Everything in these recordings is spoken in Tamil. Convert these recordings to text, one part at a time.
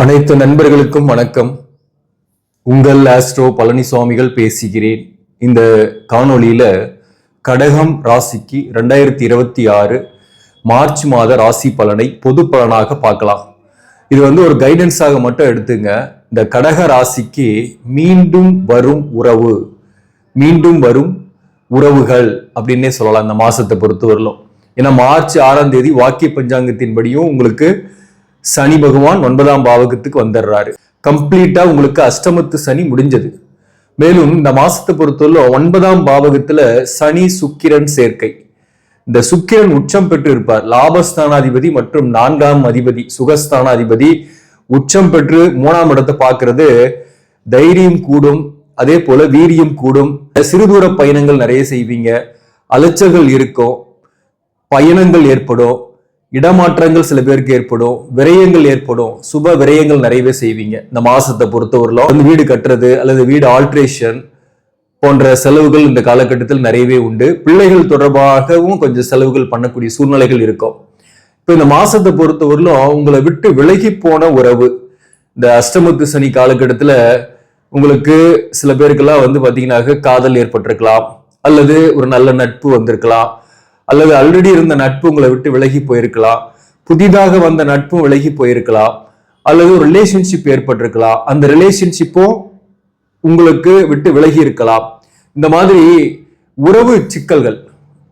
அனைத்து நண்பர்களுக்கும் வணக்கம். உங்கள் ஆஸ்ட்ரோ பழனிசுவாமிகள் பேசுகிறேன். இந்த காணொளியில் கடகம் ராசிக்கு ரெண்டாயிரத்தி இருபத்தி ஆறு மார்ச் மாத ராசி பலனை பொது பலனாக பார்க்கலாம். இது வந்து ஒரு கைடன்ஸாக மட்டும் எடுத்துங்க. இந்த கடக ராசிக்கு மீண்டும் வரும் உறவு மீண்டும் வரும் உறவுகள் அப்படின்னே சொல்லலாம். இந்த மாதத்தை பொறுத்தவரையிலும். ஏன்னா மார்ச் ஆறாம் தேதி வாக்கிய பஞ்சாங்கத்தின்படியும் உங்களுக்கு சனி பகவான் ஒன்பதாம் பாவகத்துக்கு வந்துடுறாரு. கம்ப்ளீட்டா உங்களுக்கு அஷ்டமத்து சனி முடிஞ்சது. மேலும் இந்த மாசத்தை பொறுத்தவரை ஒன்பதாம் பாவகத்துல சனி சுக்கிரன் சேர்க்கை. இந்த சுக்கிரன் உச்சம் பெற்று இருப்பார். லாபஸ்தானாதிபதி மற்றும் நான்காம் அதிபதி சுகஸ்தானாதிபதி உச்சம் பெற்று மூணாம் இடத்தை பார்க்கறது. தைரியம் கூடும் அதே போல வீரியம் கூடும். சிறுதூர பயணங்கள் நிறைய செய்வீங்க. அலைச்சல்கள் இருக்கும். பயணங்கள் ஏற்படும். இடமாற்றங்கள் சில பேருக்கு ஏற்படும் விரயங்கள் ஏற்படும் சுப விரயங்கள் நிறையவே செய்வீங்க. இந்த மாசத்தை பொறுத்தவரையிலும் வந்து வீடு கட்டுறது அல்லது வீடு ஆல்ட்ரேஷன் போன்ற செலவுகள் இந்த காலகட்டத்தில் நிறையவே உண்டு. பிள்ளைகள் தொடர்பாகவும் கொஞ்சம் செலவுகள் பண்ணக்கூடிய சூழ்நிலைகள் இருக்கும். இப்போ இந்த மாசத்தை பொறுத்தவரையிலும் உங்களை விட்டு விலகி போன உறவு இந்த அஷ்டமத்து சனி காலகட்டத்தில் உங்களுக்கு சில பேருக்கெல்லாம் வந்து பார்த்தீங்கன்னாக்க காதல் ஏற்பட்டிருக்கலாம் அல்லது ஒரு நல்ல நட்பு வந்திருக்கலாம். அல்லது ஆல்ரெடி இருந்த நட்பு உங்களை விட்டு விலகி போயிருக்கலாம். புதிதாக வந்த நட்பும் விலகி போயிருக்கலாம். அல்லது ஒரு ரிலேஷன்ஷிப் ஏற்பட்டிருக்கலாம். அந்த ரிலேஷன்ஷிப்பும் உங்களுக்கு விட்டு விலகி இருக்கலாம். இந்த மாதிரி உறவு சிக்கல்கள்.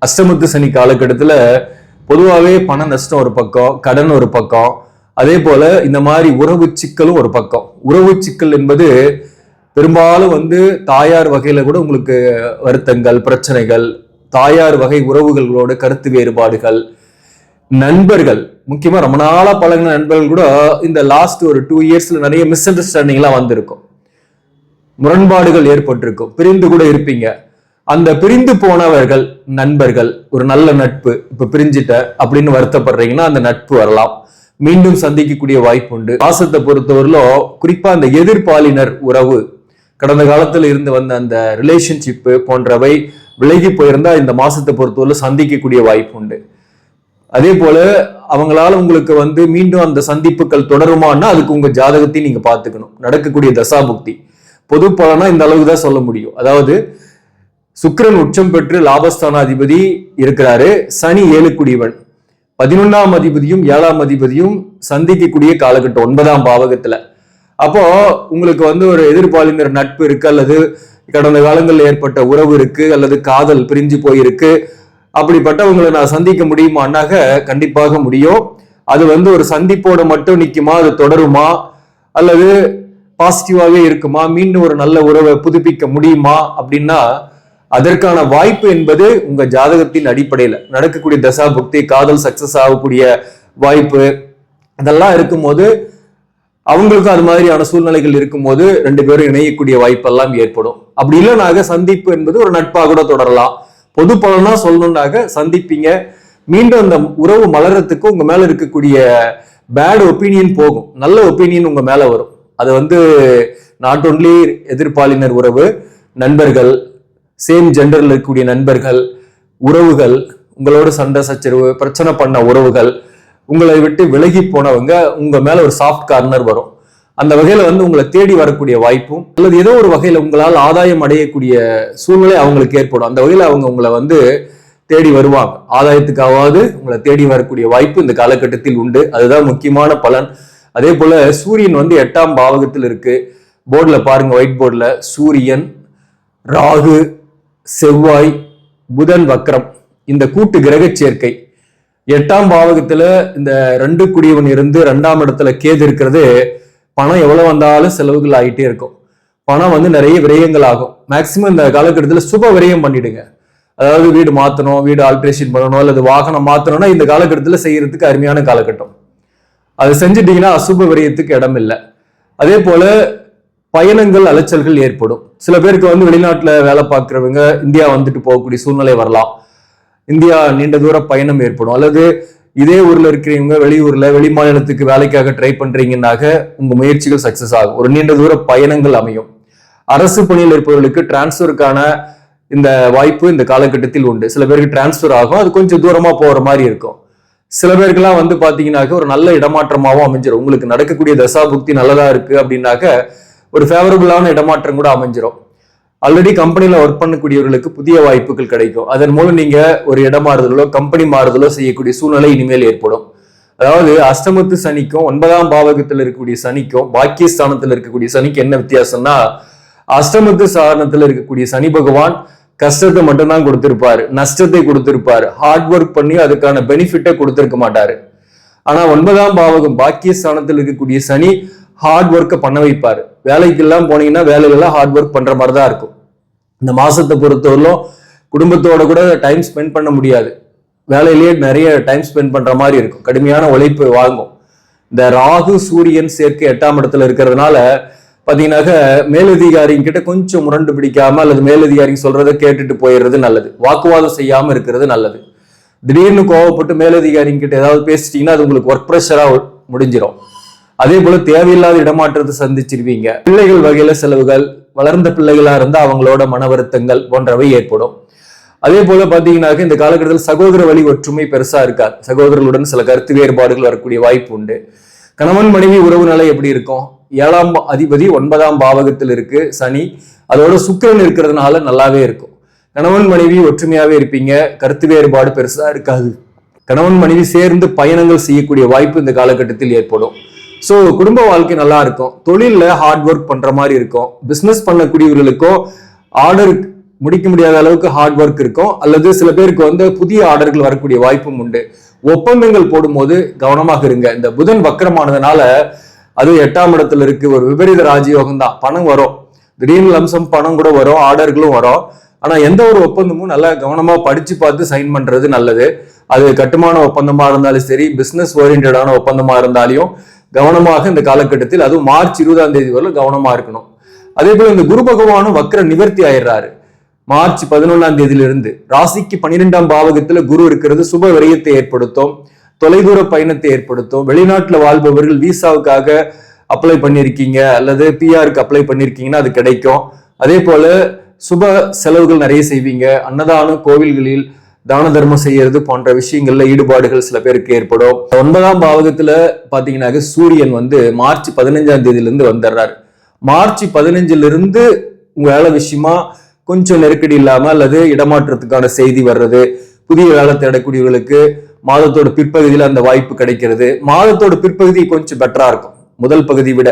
அஷ்டமத்து சனி காலகட்டத்தில் பொதுவாகவே பண நஷ்டம் ஒரு பக்கம் கடன் ஒரு பக்கம். அதே போல இந்த மாதிரி உறவு சிக்கலும் ஒரு பக்கம். உறவு சிக்கல் என்பது பெரும்பாலும் வந்து தாயார் வகையில கூட உங்களுக்கு வருத்தங்கள் பிரச்சனைகள் தாயார் வகை உறவுகளோட கருத்து வேறுபாடுகள் நண்பர்கள் முக்கியமாக ரொம்ப நாளாக பழகின நண்பர்கள் கூட இந்த லாஸ்ட் ஒரு டூ இயர்ஸில் நிறைய மிஸ் அண்டர்ஸ்டாண்டிங்லாம் வந்திருக்கும். முரண்பாடுகள் ஏற்பட்டிருக்கும். பிரிந்து கூட இருப்பீங்க. அந்த பிரிந்து போனவர்கள் நண்பர்கள் ஒரு நல்ல நட்பு இப்போ பிரிஞ்சிட்ட அப்படின்னு வருத்தப்படுறீங்கன்னா அந்த நட்பு வரலாம். மீண்டும் சந்திக்கக்கூடிய வாய்ப்பு உண்டு. பாசத்தை பொறுத்தவரையிலும் குறிப்பாக அந்த எதிர்பாலினர் உறவு கடந்த காலத்தில் இருந்து வந்த அந்த ரிலேஷன்ஷிப்பு போன்றவை விலகி போயிருந்தா இந்த மாசத்தை பொறுத்தவரை சந்திக்கக்கூடிய வாய்ப்பு உண்டு. அதே போல அவங்களால உங்களுக்கு வந்து மீண்டும் அந்த சந்திப்புகள் தொடருமான்னா அதுக்கு உங்க ஜாதகத்தையும் நீங்க பாத்துக்கணும் நடக்கக்கூடிய தசாபுக்தி. பொது பலனா இந்த அளவுக்கு தான் சொல்ல முடியும். அதாவது சுக்கரன் உச்சம் பெற்று லாபஸ்தானாதிபதி இருக்கிறாரு. சனி ஏழுக்குடியவன். பதினொன்னாம் அதிபதியும் ஏழாம் அதிபதியும் சந்திக்கக்கூடிய காலகட்டம் ஒன்பதாம் பாவகத்துல. அப்போ உங்களுக்கு வந்து ஒரு எதிர்பாலினர் நட்பு இருக்கு அல்லது கடந்த காலங்களில் ஏற்பட்ட உறவு இருக்கு அல்லது காதல் பிரிஞ்சு போயிருக்கு. அப்படிப்பட்டவங்களை நான் சந்திக்க முடியுமான்னாக கண்டிப்பாக முடியும். அது வந்து ஒரு சந்திப்போட மட்டும் நிற்குமா அது தொடருமா? அல்லது பாசிட்டிவாகவே இருக்குமா? மீண்டும் ஒரு நல்ல உறவை புதுப்பிக்க முடியுமா? அப்படின்னா அதற்கான வாய்ப்பு என்பது உங்க ஜாதகத்தின் அடிப்படையில். நடக்கக்கூடிய தசா புக்தி காதல் சக்சஸ் ஆகக்கூடிய வாய்ப்பு இதெல்லாம் இருக்கும்போது அவங்களுக்கும் அது மாதிரியான சூழ்நிலைகள் இருக்கும்போது ரெண்டு பேரும் இணையக்கூடிய வாய்ப்பெல்லாம் ஏற்படும். அப்படி இல்லைனாக சந்திப்பு என்பது ஒரு நட்பாக கூட தொடரலாம். பொது பலனா சொல்லணும்னாக சந்திப்பீங்க. மீண்டும் அந்த உறவு மலர்றதுக்கு உங்க மேல இருக்கக்கூடிய பேட் ஒப்பீனியன் போகும். நல்ல ஒப்பீனியன் உங்க மேல வரும். அது வந்து நாட் ஒன்லி எதிர்ப்பாளினர் உறவு நண்பர்கள் சேம் ஜெண்டர்ல இருக்கக்கூடிய நண்பர்கள் உறவுகள் உங்களோட சண்டை சச்சரவு பிரச்சனை பண்ண உறவுகள் உங்களை விட்டு விலகி போனவங்க உங்க மேல ஒரு சாஃப்ட் கார்னர் வரும். அந்த வகையில வந்து உங்களை தேடி வரக்கூடிய வாய்ப்பும் அல்லது ஏதோ ஒரு வகையில உங்களால் ஆதாயம் அடையக்கூடிய சூழ்நிலை அவங்களுக்கு ஏற்படும். அந்த வகையில அவங்க உங்களை வந்து தேடி வருவாங்க. ஆதாயத்துக்காவது உங்களை தேடி வரக்கூடிய வாய்ப்பு இந்த காலகட்டத்தில் உண்டு. அதுதான் முக்கியமான பலன். அதே போல சூரியன் வந்து எட்டாம் பாவகத்தில் இருக்கு. போர்டில் பாருங்க ஒயிட் போர்டில் சூரியன் ராகு செவ்வாய் புதன் வக்ரம். இந்த கூட்டு கிரக சேர்க்கை. எட்டாம் பாவகத்துல இந்த ரெண்டு குடியவன் இருந்து ரெண்டாம் இடத்துல கேது இருக்கிறது பணம் எவ்வளவு வந்தாலும் செலவுகள் ஆகிட்டே இருக்கும். பணம் வந்து நிறைய விரயங்கள் ஆகும். மேக்சிமம் இந்த காலகட்டத்தில் சுப விரயம் பண்ணிடுங்க. அதாவது வீடு மாற்றணும் வீடு ஆல்ட்ரேஷன் பண்ணணும் அல்லது வாகனம் மாற்றணும்னா இந்த காலகட்டத்தில் செய்யறதுக்கு அருமையான காலகட்டம். அது செஞ்சிட்டிங்கன்னா அசுப விரயத்துக்கு இடம் இல்லை. அதே போல பயணங்கள் அலைச்சல்கள் ஏற்படும். சில பேருக்கு வந்து வெளிநாட்டில் வேலை பார்க்குறவங்க இந்தியா வந்துட்டு போகக்கூடிய சூழ்நிலை வரலாம். இந்தியா நீண்ட தூர பயணம் ஏற்படும். அல்லது இதே ஊர்ல இருக்கிறவங்க வெளியூர்ல வெளி மாநிலத்துக்கு வேலைக்காக ட்ரை பண்றீங்கன்னாக உங்க முயற்சிகள் சக்சஸ் ஆகும். ஒரு நீண்ட தூர பயணங்கள் அமையும். அரசு பணியில் இருப்பவர்களுக்கு டிரான்ஸ்ஃபருக்கான இந்த வாய்ப்பு இந்த காலகட்டத்தில் உண்டு. சில பேருக்கு டிரான்ஸ்ஃபர் ஆகும். அது கொஞ்சம் தூரமா போற மாதிரி இருக்கும். சில பேருக்கெல்லாம் வந்து பாத்தீங்கன்னாக்க ஒரு நல்ல இடமாற்றமாகவும் அமைஞ்சிடும் உங்களுக்கு நடக்கக்கூடிய தசா புக்தி நல்லதா இருக்கு அப்படின்னாக்க ஒரு ஃபேவரபுளான இடமாற்றம் கூட அமைஞ்சிரும். ஆல்ரெடி கம்பெனியில் ஒர்க் பண்ணக்கூடியவர்களுக்கு புதிய வாய்ப்புகள் கிடைக்கும். அதன் மூலம் நீங்கள் ஒரு இடம் மாறுதலோ கம்பெனி மாறுதலோ செய்யக்கூடிய சூழ்நிலை இனிமேல் ஏற்படும். அதாவது அஷ்டமத்து சனிக்கும் ஒன்பதாம் பாவகத்தில் இருக்கக்கூடிய சனிக்கும் பாக்கியஸ்தானத்தில் இருக்கக்கூடிய சனிக்கு என்ன வித்தியாசம்னா அஷ்டமத்து ஸ்தானத்தில் இருக்கக்கூடிய சனி பகவான் கஷ்டத்தை மட்டும்தான் கொடுத்திருப்பாரு. நஷ்டத்தை கொடுத்திருப்பாரு. ஹார்ட் ஒர்க் பண்ணி அதுக்கான பெனிஃபிட்டை கொடுத்திருக்க மாட்டாரு. ஆனா ஒன்பதாம் பாவகம் பாக்கியஸ்தானத்தில் இருக்கக்கூடிய சனி ஹார்ட் ஒர்க்கை பண்ண வைப்பார். வேலைக்கெல்லாம் போனீங்கன்னா வேலைகள்லாம் ஹார்ட் ஒர்க் பண்ற மாதிரி தான் இருக்கும். இந்த மாசத்தை பொறுத்தவரையிலும் குடும்பத்தோட கூட டைம் ஸ்பெண்ட் பண்ண முடியாது. வேலையிலேயே நிறைய டைம் ஸ்பெண்ட் பண்ற மாதிரி இருக்கும். கடுமையான உழைப்பு வாங்கும். இந்த ராகு சூரியன் சேர்க்கை எட்டாம் இடத்துல இருக்கிறதுனால பாத்தீங்கன்னாக்க மேலதிகாரிங்க கிட்ட கொஞ்சம் முரண்டு பிடிக்காம அல்லது மேலதிகாரிங்க சொல்றதை கேட்டுட்டு போயிடுறது நல்லது. வாக்குவாதம் செய்யாம இருக்கிறது நல்லது. திடீர்னு கோவப்பட்டு மேலதிகாரிங்க கிட்ட ஏதாவது பேசிட்டீங்கன்னா அது உங்களுக்கு ஒர்க் ப்ரெஷரா முடிஞ்சிடும் அதே போல தேவையில்லாத இடமாற்றத்தை சந்திச்சிருவீங்க. பிள்ளைகள் வகையில செலவுகள் வளர்ந்த பிள்ளைகளா இருந்தா அவங்களோட மன வருத்தங்கள் போன்றவை ஏற்படும். அதே போல பாத்தீங்கன்னாக்க இந்த காலகட்டத்தில் சகோதர வழி ஒற்றுமை பெருசா இருக்காது. சகோதரர்களுடன் சில கருத்து வேறுபாடுகள் வரக்கூடிய வாய்ப்பு உண்டு. கணவன் மனைவி உறவு நிலை எப்படி இருக்கும்? ஏழாம் அதிபதி ஒன்பதாம் பாவகத்தில் இருக்கு சனி. அதோட சுக்கிரன் இருக்கிறதுனால நல்லாவே இருக்கும். கணவன் மனைவி ஒற்றுமையாவே இருப்பீங்க. கருத்து வேறுபாடு பெருசா இருக்காது. கணவன் மனைவி சேர்ந்து பயணங்கள் செய்யக்கூடிய வாய்ப்பு இந்த காலகட்டத்தில் ஏற்படும். ஸோ குடும்ப வாழ்க்கை நல்லா இருக்கும். தொழில்ல ஹார்ட் ஒர்க் பண்ற மாதிரி இருக்கும். பிஸ்னஸ் பண்ணக்கூடியவர்களுக்கும் ஆர்டர் முடிக்க முடியாத அளவுக்கு ஹார்ட் ஒர்க் இருக்கும். அல்லது சில பேருக்கு வந்து புதிய ஆர்டர்கள் வரக்கூடிய வாய்ப்பும் உண்டு. ஒப்பந்தங்கள் போடும்போது கவனமாக இருங்க. இந்த புதன் வக்கரமானதுனால அது எட்டாம் இடத்துல இருக்கு. ஒரு விபரீத ராஜயோகம் தான். பணம் வரும். திடீர்னு லம்சம் பணம் கூட வரும். ஆர்டர்களும் வரும். ஆனா எந்த ஒரு ஒப்பந்தமும் நல்லா கவனமா படிச்சு பார்த்து சைன் பண்றது நல்லது. அது கட்டுமான ஒப்பந்தமா இருந்தாலும் சரி பிசினஸ் ஓரியன்டான ஒப்பந்தமா இருந்தாலையும் கவனமாக இந்த காலகட்டத்தில் அதுவும் மார்ச் இருபதாம் தேதி வரலும் கவனமா இருக்கணும். அதே போல இந்த குரு பகவானும் வக்கர நிவர்த்தி ஆயிடுறாரு. மார்ச் பதினொன்றாம் தேதியிலிருந்து ராசிக்கு பன்னிரெண்டாம் பாவகத்துல குரு இருக்கிறது சுப விரயத்தை ஏற்படுத்தும் தொலைதூர பயணத்தை ஏற்படுத்தும் வெளிநாட்டில் வாழ்பவர்கள் விசாவுக்காக அப்ளை பண்ணியிருக்கீங்க அல்லது பிஆருக்கு அப்ளை பண்ணிருக்கீங்கன்னா அது கிடைக்கும். அதே போல சுப செலவுகள் நிறைய செய்வீங்க. அன்னதானம் கோவில்களில் தான தர்மம் செய்யறது போன்ற விஷயங்கள்ல ஈடுபாடுகள் சில பேருக்கு ஏற்படும். ஒன்பதாம் பாவகத்துல பாத்தீங்கன்னாக்க சூரியன் வந்து மார்ச் பதினஞ்சாம் தேதியில இருந்து வந்துடுறாரு. மார்ச் பதினஞ்சுல இருந்து உங்க வேலை விஷயமா கொஞ்சம் நெருக்கடி இல்லாம அல்லது இடமாற்றத்துக்கான செய்தி வர்றது புதிய வேலை தேடக்கூடியவர்களுக்கு மாதத்தோட பிற்பகுதியில அந்த வாய்ப்பு கிடைக்கிறது. மாதத்தோட பிற்பகுதி கொஞ்சம் பெட்டரா இருக்கும். முதல் பகுதி விட.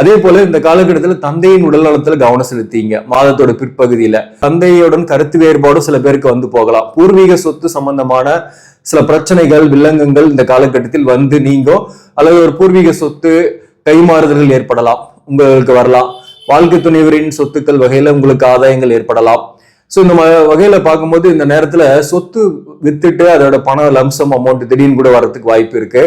அதே போல இந்த காலகட்டத்தில் தந்தையின் உடல் நலத்துல கவனம் செலுத்திங்க. மாதத்தோட பிற்பகுதியில தந்தையுடன் கருத்து வேறுபாடும் சில பேருக்கு வந்து போகலாம். பூர்வீக சொத்து சம்பந்தமான சில பிரச்சனைகள் வில்லங்கங்கள் இந்த காலகட்டத்தில் வந்து நீங்கும். அல்லது ஒரு பூர்வீக சொத்து கைமாறுதல்கள் ஏற்படலாம். உங்களுக்கு வரலாம். வாழ்க்கை துணைவரின் சொத்துக்கள் வகையில உங்களுக்கு ஆதாயங்கள் ஏற்படலாம். ஸோ இந்த வகையில பார்க்கும்போது இந்த நேரத்துல சொத்து வித்துட்டு அதோட பண லம்சம் அமௌண்ட் திடீர்னு கூட வரதுக்கு வாய்ப்பு இருக்கு.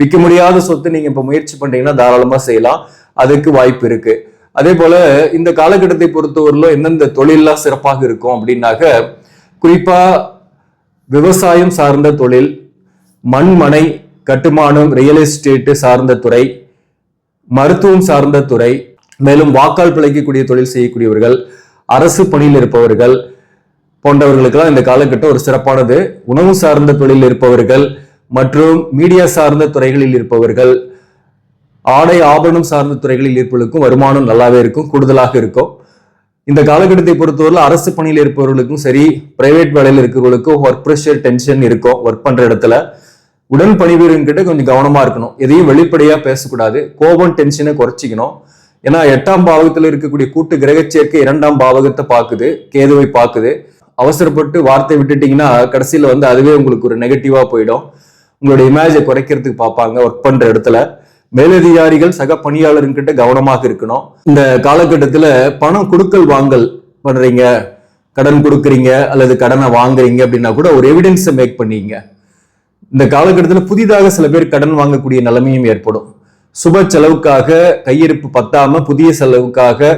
விற்க முடியாத சொத்து நீங்க இப்ப முயற்சி பண்றீங்கன்னா தாராளமா செய்யலாம். அதுக்கு வாய்ப்பு இருக்கு. அதே போல இந்த காலகட்டத்தை பொறுத்தவரையிலும் எந்தெந்த தொழிலெல்லாம் சிறப்பாக இருக்கும் அப்படின்னாக்க குறிப்பா விவசாயம் சார்ந்த தொழில் மண்மனை கட்டுமானம் ரியல் எஸ்டேட்டு சார்ந்த துறை மருத்துவம் சார்ந்த துறை மேலும் வாக்கால் பிழைக்கக்கூடிய தொழில் செய்யக்கூடியவர்கள் அரசு பணியில் இருப்பவர்கள் போன்றவர்களுக்கெல்லாம் இந்த காலகட்டம் ஒரு சிறப்பானது. உணவு சார்ந்த தொழில் இருப்பவர்கள் மற்றும் மீடியா சார்ந்த துறைகளில் இருப்பவர்கள் ஆடை ஆபரணம் சார்ந்த துறைகளில் இருப்பவர்களுக்கும் வருமானம் நல்லாவே இருக்கும் கூடுதலாக இருக்கும். இந்த காலகட்டத்தை பொறுத்தவரை அரசு பணியில் இருப்பவர்களுக்கும் சரி பிரைவேட் வேலையில் இருக்கிறவர்களுக்கும் ஒர்க் ப்ரெஷர் டென்ஷன் இருக்கும் ஒர்க் பண்ற இடத்துல. உடன் பணிபுரிகிட்ட கொஞ்சம் கவனமா இருக்கணும். எதையும் வெளிப்படையா பேசக்கூடாது. கோபம் டென்ஷனை குறைச்சிக்கணும். ஏன்னா எட்டாம் பாவகத்தில் இருக்கக்கூடிய கூட்டு கிரக சேர்க்கை இரண்டாம் பாவகத்தை பார்க்குது கேதுவை பார்க்குது. அவசரப்பட்டு வார்த்தை விட்டுட்டீங்கன்னா கடைசியில வந்து அதுவே உங்களுக்கு ஒரு நெகட்டிவா போயிடும். உங்களோட இமேஜை குறைக்கிறதுக்கு பார்ப்பாங்க ஒர்க் பண்ற இடத்துல. மேலதிகாரிகள் சக பணியாளர்கிட்ட கவனமாக இருக்கணும். இந்த காலகட்டத்துல பணம் கொடுக்கல் வாங்கல் பண்றீங்க கடன் கொடுக்குறீங்க அல்லது கடனை வாங்குறீங்க அப்படின்னா கூட ஒரு எவிடன்ஸை மேக் பண்ணீங்க. இந்த காலகட்டத்தில் புதிதாக சில பேர் கடன் வாங்கக்கூடிய நிலைமையும் ஏற்படும். சுப செலவுக்காக கையிருப்பு பத்தாம புதிய செலவுக்காக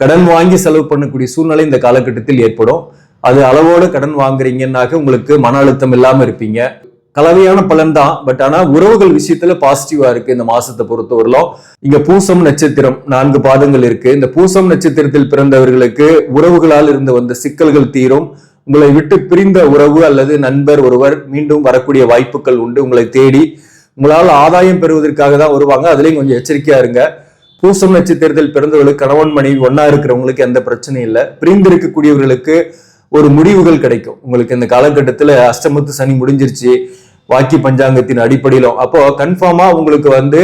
கடன் வாங்கி செலவு பண்ணக்கூடிய சூழ்நிலை இந்த காலகட்டத்தில் ஏற்படும். அது அளவோட கடன் வாங்குறீங்கன்னாக்க உங்களுக்கு மன அழுத்தம் இல்லாமல் இருப்பீங்க. கலவையான பலன் தான். பட் ஆனா உறவுகள் விஷயத்துல பாசிட்டிவா இருக்கு இந்த மாசத்தை பொறுத்தவரையிலும். இங்க பூசம் நட்சத்திரம் நான்கு பாதங்கள் இருக்கு. இந்த பூசம் நட்சத்திரத்தில் பிறந்தவர்களுக்கு உறவுகளால் இருந்து வந்த சிக்கல்கள் தீரும். உங்களை விட்டு பிரிந்த உறவு அல்லது நண்பர் ஒருவர் மீண்டும் வரக்கூடிய வாய்ப்புகள் உண்டு. உங்களை தேடி உங்களால் ஆதாயம் பெறுவதற்காக தான் வருவாங்க. அதுலயும் கொஞ்சம் எச்சரிக்கையா இருங்க. பூசம் நட்சத்திரத்தில் பிறந்தவர்களுக்கு கணவன் மனைவி ஒன்னா இருக்கிறவங்களுக்கு எந்த பிரச்சனையும் இல்லை. பிரிந்து இருக்கக்கூடியவர்களுக்கு ஒரு முடிவுகள் கிடைக்கும். உங்களுக்கு இந்த காலகட்டத்துல அஷ்டமத்து சனி முடிஞ்சிருச்சு. வாக்கி பஞ்சாங்கத்தின் அடிப்படையிலும். அப்போ கன்ஃபார்மா உங்களுக்கு வந்து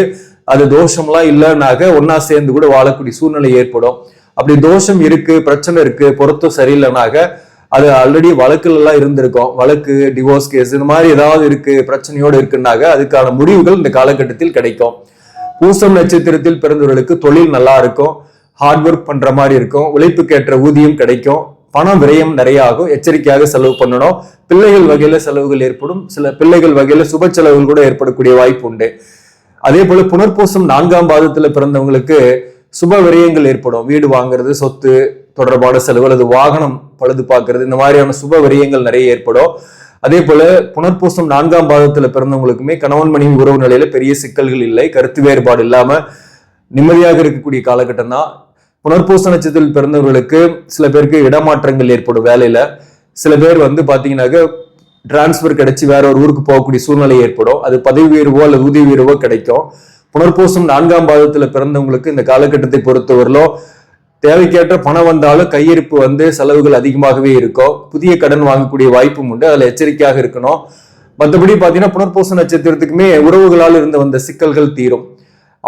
அது தோஷம்லாம் இல்லைனாக்க ஒன்னா சேர்ந்து கூட வாழக்கூடிய சூழ்நிலை ஏற்படும். அப்படி தோஷம் இருக்கு பிரச்சனை இருக்கு பொருத்தம் சரியில்லைனாக்க அது ஆல்ரெடி வழக்குல எல்லாம் இருந்திருக்கும். வழக்கு டிவோர்ஸ் கேஸ் இந்த மாதிரி ஏதாவது இருக்கு பிரச்சனையோடு இருக்குன்னாக்க அதுக்கான முடிவுகள் இந்த காலகட்டத்தில் கிடைக்கும். பூசம் நட்சத்திரத்தில் பிறந்தவர்களுக்கு தொழில் நல்லா இருக்கும். ஹார்ட் ஒர்க் பண்ற மாதிரி இருக்கும். உழைப்புக்கேற்ற ஊதியம் கிடைக்கும். பணம் விரயம் நிறைய ஆகும் எச்சரிக்கையாக செலவு பண்ணணும். பிள்ளைகள் வகையில செலவுகள் ஏற்படும். சில பிள்ளைகள் வகையில சுப செலவுகள் கூட ஏற்படக்கூடிய வாய்ப்பு உண்டு. அதே போல புனர்பூசம் நான்காம் பாதத்துல பிறந்தவங்களுக்கு சுப விரயங்கள் ஏற்படும். வீடு வாங்குறது சொத்து தொடர்பான செலவு அல்லது வாகனம் பழுது பார்க்கறது இந்த மாதிரியான சுப விரயங்கள் நிறைய ஏற்படும். அதே போல புனர்பூசம் நான்காம் பாதத்துல பிறந்தவங்களுக்குமே கணவன் மனைவி உறவு நிலையில பெரிய சிக்கல்கள் இல்லை. கருத்து வேறுபாடு இல்லாம நிம்மதியாக இருக்கக்கூடிய காலகட்டம் தான் புனர்பூச நட்சத்திரத்தில் பிறந்தவர்களுக்கு சில பேருக்கு இடமாற்றங்கள் ஏற்படும் வேலையில. சில பேர் வந்து பாத்தீங்கன்னாக்க டிரான்ஸ்ஃபர் கிடைச்சி வேற ஒரு ஊருக்கு போகக்கூடிய சூழ்நிலை ஏற்படும். அது பதவி உயர்வோ அல்லது உதவி உயர்வோ கிடைக்கும். புனர்பூசம் நான்காம் பாதத்துல பிறந்தவங்களுக்கு இந்த காலகட்டத்தை பொறுத்தவரையிலும் தேவைக்கேற்ற பணம் வந்தாலும் கையிருப்பு வந்து செலவுகள் அதிகமாகவே இருக்கும். புதிய கடன் வாங்கக்கூடிய வாய்ப்பும் உண்டு. அதுல எச்சரிக்கையாக இருக்கணும். மற்றபடி பாத்தீங்கன்னா புனர்பூச நட்சத்திரத்துக்குமே உறவுகளால் இருந்து வந்த சிக்கல்கள் தீரும்.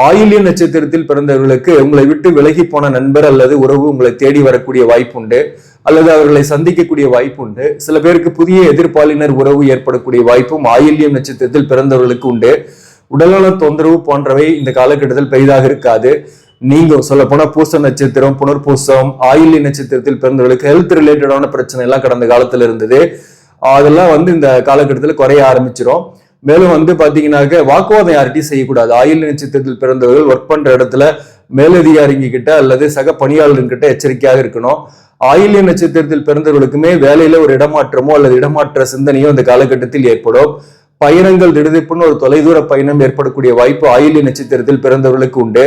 ஆயில்ய நட்சத்திரத்தில் பிறந்தவர்களுக்கு உங்களை விட்டு விலகி போன நண்பர் அல்லது உறவு உங்களை தேடி வரக்கூடிய வாய்ப்பு உண்டு அல்லது அவர்களை சந்திக்கக்கூடிய வாய்ப்பு உண்டு சில பேருக்கு புதிய எதிர்ப்பாளினர் உறவு ஏற்படக்கூடிய வாய்ப்பும் ஆயில்யம் நட்சத்திரத்தில் பிறந்தவர்களுக்கு உண்டு. உடல்நல தொந்தரவு போன்றவை இந்த காலகட்டத்தில் பெரிதாக இருக்காது. நீங்க சொல்ல போனா பூச நட்சத்திரம் புனர்பூசம் ஆயில்ய நட்சத்திரத்தில் பிறந்தவர்களுக்கு ஹெல்த் ரிலேட்டடான பிரச்சனை எல்லாம் கடந்த காலத்துல இருந்தது. அதெல்லாம் வந்து இந்த காலகட்டத்தில் குறைய ஆரம்பிச்சிரும். மேலும் வந்து பாத்தீங்கன்னாக்க வாக்குவாதம் யார்கிட்டையும் செய்யக்கூடாது. ஆயுள் நட்சத்திரத்தில் பிறந்தவர்கள் ஒர்க் பண்ற இடத்துல மேலதிகாரிங்க கிட்ட அல்லது சக பணியாளர்கிட்ட எச்சரிக்கையாக இருக்கணும். ஆயில்ய நட்சத்திரத்தில் பிறந்தவர்களுக்குமே வேலையில ஒரு இடமாற்றமோ அல்லது இடமாற்ற சிந்தனையோ அந்த காலகட்டத்தில் ஏற்படும். பயணங்கள் திடுதிப்புன்னு ஒரு தொலைதூர பயணம் ஏற்படக்கூடிய வாய்ப்பு ஆயில்ய நட்சத்திரத்தில் பிறந்தவர்களுக்கு உண்டு.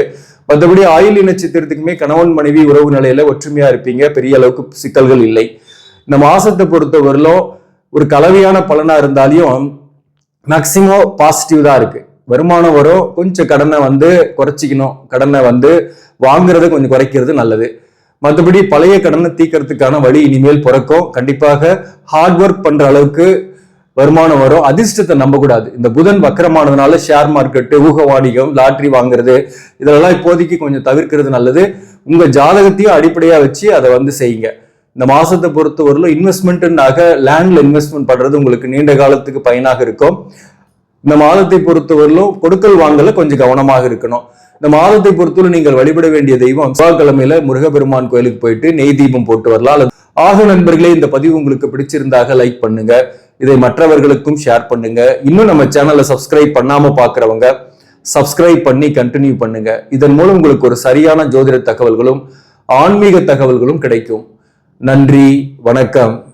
மற்றபடி ஆயில்ய நட்சத்திரத்துக்குமே கணவன் மனைவி உறவு நிலையில ஒற்றுமையா இருப்பீங்க. பெரிய அளவுக்கு சிக்கல்கள் இல்லை. இந்த மாசத்தை பொறுத்தவரையிலும் ஒரு கலவையான பலனா இருந்தாலையும் மேக்சிமம் பாசிட்டிவ் தான் இருக்கு. வருமானம் வரும் கொஞ்சம் கடனை வந்து குறைச்சிக்கணும். கடனை வந்து வாங்குறதை கொஞ்சம் குறைக்கிறது நல்லது. மற்றபடி பழைய கடனை தீக்கிறதுக்கான வழி இனிமேல் பிறக்கும். கண்டிப்பாக ஹார்ட் ஒர்க் பண்ற அளவுக்கு வருமானம் வரும். அதிர்ஷ்டத்தை நம்பக்கூடாது. இந்த புதன் வக்கரமானதுனால ஷேர் மார்க்கெட்டு ஊக வாணிகம் லாட்ரி வாங்குறது இதெல்லாம் இப்போதைக்கு கொஞ்சம் தவிர்க்கிறது நல்லது. உங்க ஜாதகத்தையும் அடிப்படையா வச்சு அதை வந்து செய்யுங்க. இந்த மாசத்தை பொறுத்தவரையிலும் இன்வெஸ்ட்மெண்ட்டுனாக லேண்ட்ல இன்வெஸ்ட்மெண்ட் பண்றது உங்களுக்கு நீண்ட காலத்துக்கு பயனாக இருக்கும். இந்த மாதத்தை பொறுத்தவரையிலும் கொடுக்கல் வாங்கல கொஞ்சம் கவனமாக இருக்கணும். இந்த மாதத்தை பொறுத்தவரை நீங்கள் வழிபட வேண்டிய தெய்வம் செவ்வாய்க்கிழமையில முருகப்பெருமான் கோயிலுக்கு போயிட்டு நெய் தீபம் போட்டு வரலாம். ஆக நண்பர்களே இந்த பதிவு உங்களுக்கு பிடிச்சிருந்தாக லைக் பண்ணுங்க. இதை மற்றவர்களுக்கும் ஷேர் பண்ணுங்க. இன்னும் நம்ம சேனலை சப்ஸ்கிரைப் பண்ணாம பாக்குறவங்க சப்ஸ்கிரைப் பண்ணி கண்டினியூ பண்ணுங்க. இதன் மூலம் உங்களுக்கு ஒரு சரியான ஜோதிட தகவல்களும் ஆன்மீக தகவல்களும் கிடைக்கும். நன்றி வணக்கம்.